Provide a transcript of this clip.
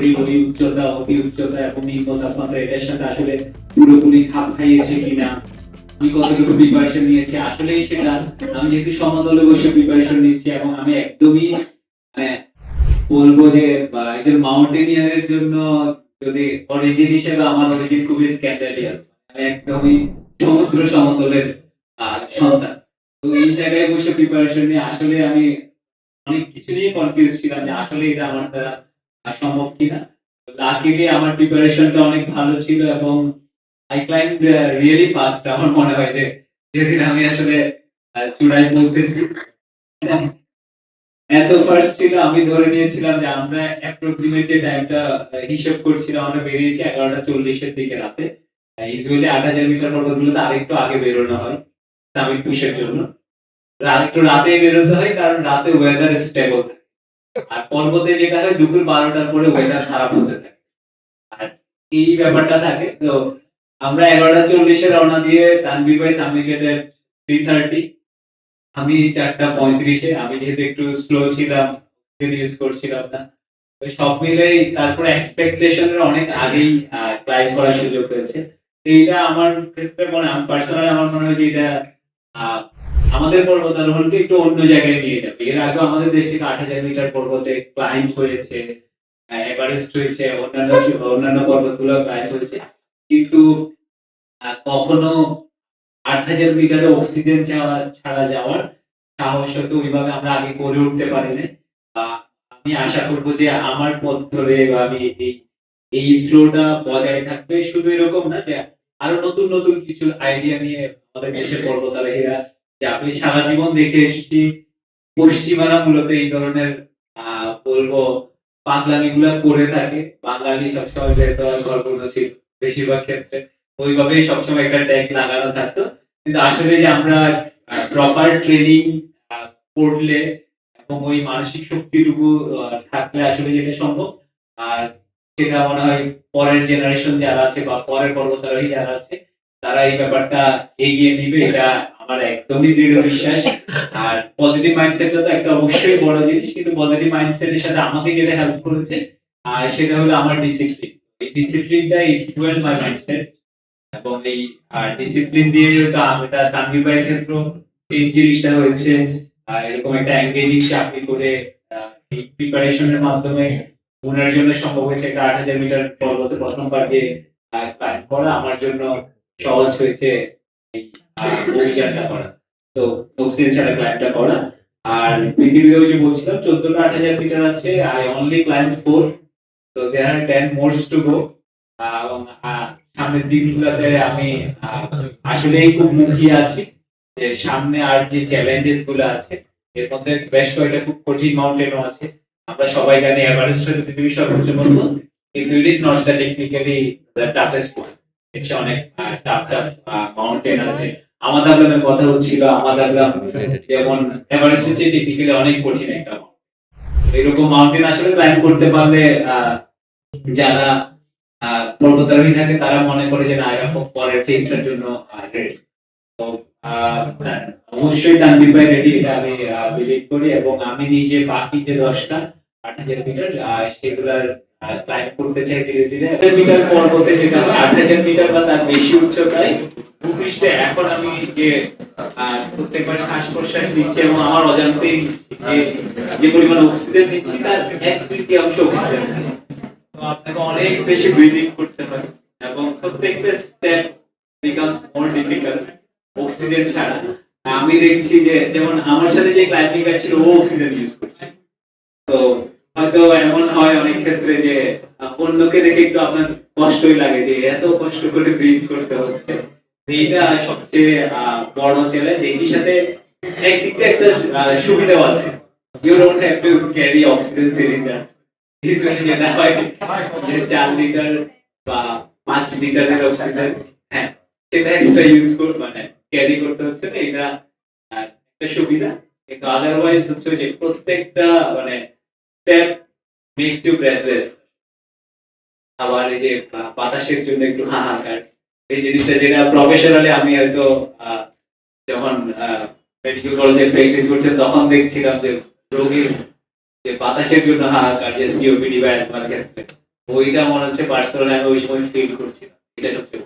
শরীর ওই উচ্চতা ওই উচ্চতা এবং এই তাপমাত্রা এটার সাথে আসলে পুরোপুরি খাপ খাইয়েছে কিনা? আমি কতটুকু প্রিপারেশন নিয়েছি? আসলেই সেটা আমি যেহেতু সমতলে বসে প্রিপারেশন নিচ্ছি এবং আমি একদমই মানে বলব যে একজন মাউন্টেনিয়ারের জন্য যদি অরিজিন হিসেবে আমার অরিজিন খুবই স্ক্যান্ডালিয়াস আমি একদমই সমুদ্র সমতলের সন্তান। তো এই জায়গায় বসে প্রিপারেশন নিয়ে আসলে আমি অনেক কিছু নিয়ে কনফিউজ ছিলাম যে আসলে এটা আমার দ্বারা সম্ভব কিনা? লাকিলি আমার প্রিপারেশনটা অনেক ভালো ছিল এবং আই ক্লাইম্ব রিয়েলি ফাস্ট আমার মনে হয় যে যেদিন আমি আসলে চূড়ায় পৌঁছেছি এত ফার্স্ট ছিল, আমি ধরে নিয়েছিলাম যে আমরা অ্যাপ্রক্সিমেট যে টাইমটা হিসেব করছিলাম আমরা বেরিয়েছি এগারোটা চল্লিশের দিকে রাতে। ইউজুয়ালি আট হাজার মিটার পর্বতগুলোতে আরেকটু আগে বেরোনো হয় সামিট পুশের জন্য। আরেকটু রাতে বেরোতে হয়, কারণ রাতে ওয়েদার স্টেবল থাকে আর পর্বতে যেটা হয়, দুপুর বারোটার পরে ওয়েদার খারাপ হতে থাকে। আর এই ব্যাপারটা থাকে, তো আমরা এগারোটা চল্লিশে রওনা দিয়ে তানভীর ভাই সামিটেড থ্রি থার্টি আমি চারটা পঁয়ত্রিশে, আমি যেহেতু একটু স্লো ছিলাম ইউজ করছিলাম না। সব মিলেই তারপরে এক্সপেকটেশনের অনেক আগেই ক্লাইম করার সুযোগ হয়েছে। এইটা আমার ক্ষেত্রে মনে পার্সোনালি আমার মনে হয় যে এটা আমাদের পর্বতারোহণকে একটু অন্য জায়গায় নিয়ে যাবে। এর আগে আমাদের দেশ থেকে আট হাজার মিটার পর্বতে ক্লাইম হয়েছে এভারেস্ট হয়েছে অন্যান্য অন্যান্য পর্বতগুলো ক্লাইম হয়েছে। কিন্তু কখনো আট হাজার মিটারে অক্সিজেন ছাড়া যাওয়ার সাহস হয়তো ওইভাবে আমরা আগে করে উঠতে পারিনি আহ, আমি আশা করব যে আমার পথ ধরে আমি এই এই ফ্লোটা বজায় থাকবে। শুধু এরকম না যে আরও নতুন নতুন কিছু আইডিয়া নিয়ে আমাদের দেশের পর্বতারোহীরা যে আমি সারা জীবন দেখে এসেছি, পশ্চিমারা মূলত এই ধরনের বলব পাগলামি গুলা করে থাকে। বাঙালি সবসময় গর্বত ছিল বেশিরভাগ ক্ষেত্রে। ওইভাবেই সবসময় একটা ট্যাগ লাগানো থাকতো। কিন্তু আসলে যে আমরা প্রপার ট্রেনিং করলে এবং ওই মানসিক শক্তিটুকু থাকলে আসলে যেটা সম্ভব। আর সেটা মনে হয় পরের জেনারেশন যারা আছে বা পরের পর্বতারোহী যারা আছে, তারা এই ব্যাপারটা এগিয়ে নিবে। এটা আমার একদমই দৃঢ় বিশ্বাস। আর পজিটিভ মাইন্ডসেটটা তো একটা অবশ্যই বড় জিনিস, কিন্তু পজিটিভ মাইন্ডসেটের সাথে আমাকে যেটা হেল্প করেছে, আর সেটা হলো আমার ডিসিপ্লিন এই ডিসিপ্লিনটা ইনফ্লুয়েন্স মাই মাইন্ডসেট এবং এই ডিসিপ্লিন দিয়ে তো এটা তানভীর ভাইয়ের ক্ষেত্রেও সেম জিনিসটা হয়েছে। আর এরকম একটা এঙ্গেজিং চাকরি করে এই প্রিপারেশনের মাধ্যমে ওনার জন্য সম্ভব হয়েছে একটা আট হাজার মিটার পর্বতে প্রথমবার গিয়ে আমার জন্য সহজ হয়েছে তো অক্সিজেন ছাড়া ক্লাইমটা করা আর পৃথিবীতেও যে বলছিলাম চোদ্দটা আট হাজার আছে আই অনলি ক্লাইম ফোর তো দেয়ার আর টেন মোরস টু গো এবং সামনের দিনগুলোতে আমি আসলেই খুব মুখিয়ে আছি যে সামনে আর যে চ্যালেঞ্জেসগুলো আছে এর মধ্যে বেশ কয়েকটা খুব কঠিন মাউন্টেনও আছে আমরা সবাই জানি এভারেস্ট হচ্ছে পৃথিবীর সর্বোচ্চ পর্বত কিন্তু it is not the technically the toughest এটা অনেক টাফ মাউন্টেন আছে। আমাদাগ্রামের কথা হচ্ছিল আমাদাগ্রাম যেমন এভারেস্টের চেয়ে টেকনিক্যালি অনেক কঠিন একটা এরকম মাউন্টেন আসলে ক্লাইম করতে পারলে যারা পর্বতারোহী থাকে তারা মনে করে যে না এরা খুব পরের ফেজটার জন্য রেডি তো আহ, অবশ্যই তানবির ভাই রেডি এটা আমি বিলিভ করি। এবং আমি নিজে বাকি যে দশটা আট হাজার মিটার সেগুলার ক্লাইম করতে চাই ধীরে ধীরে। মিটার পর্বতে যেটা আট হাজার মিটার বা তার বেশি উচ্চতায় ভূপৃষ্ঠে এখন আমি যে প্রত্যেকবার শ্বাস প্রশ্বাস নিচ্ছি এবং আমার অজান্তেই যে যে পরিমাণ অক্সিজেন নিচ্ছি, তার এক অক্সিজেন। তো আপনাকে অনেক বেশি ব্রিদিং করতে হয় এবং প্রত্যেকটা step becomes more difficult oxygen ছাড়া। আমি দেখছি যে, যেমন আমার সাথে যে ক্লাইম্বিং ছিল, ও অক্সিজেন ইউজ করছে। তো হয়তো হয় ক্ষেত্রে যে অন্যকে দেখে একটু আপনার কষ্টই লাগে যে এত কষ্ট করে ব্রিথ করতে হচ্ছে। এইটা সবচেয়ে বড় চ্যালেঞ্জ এটির সাথে একদিক দিয়ে একটা সুবিধাও আছে। You don't have to carry oxygen cylinder যেটা হয়, যে চার লিটার বা পাঁচ লিটারের অক্সিজেন হ্যাঁ সেটা এক্সট্রা ইউজ করে মানে ক্যারি করতে হচ্ছে না, এটা একটা সুবিধা। কিন্তু আদারওয়াইজ হচ্ছে যে প্রত্যেকটা মানে স্টেপ মেক্স ইউ ব্রেথলেস আবার এই যে বাতাসের জন্য একটু হাহাকার। এই জিনিসটা যেটা প্রফেশনালি আমি হয়তো যখন মেডিকেল কলেজে প্র্যাকটিস করছেন তখন দেখছিলাম যে রোগীর যে বাতাসের জন্য হাহাকার, যে সিওপিডি বা অ্যাজমার ক্ষেত্রে। ওইটা মনে হচ্ছে বার্সেলোনা আমি ওই সময় ফিল করছিলাম। এটা সবচেয়ে।